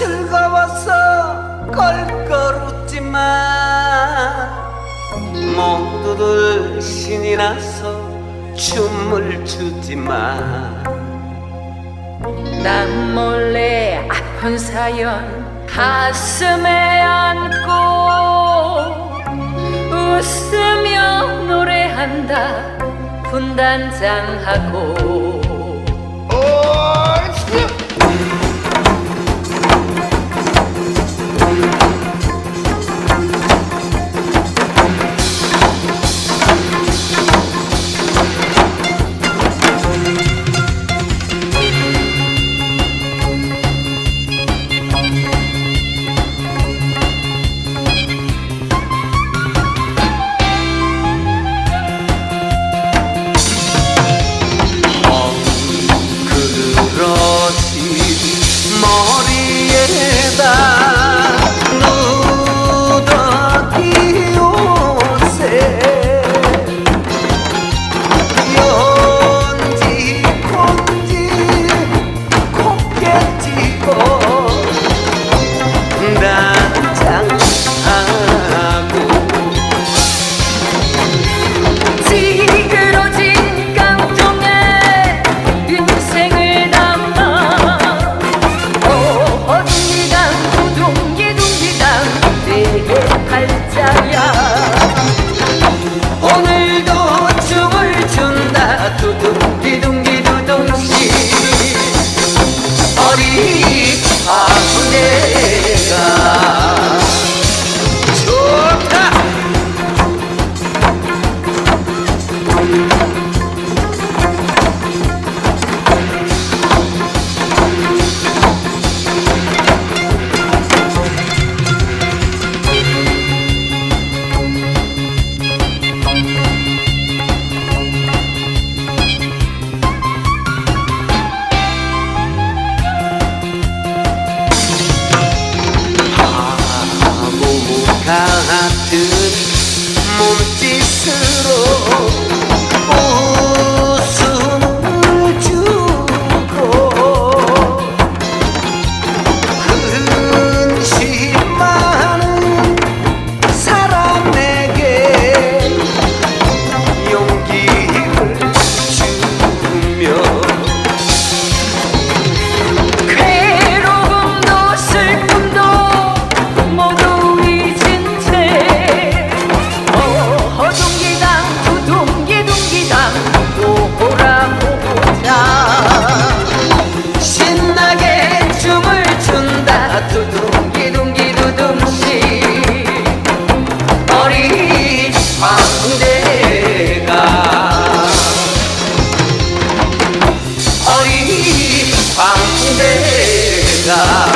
즐거워서 껄껄 웃지만 모두들 신이 나서 춤을 추지만 난 몰래 아픈 사연 가슴에 안고 웃으며 노래한다 분단장하고 vida.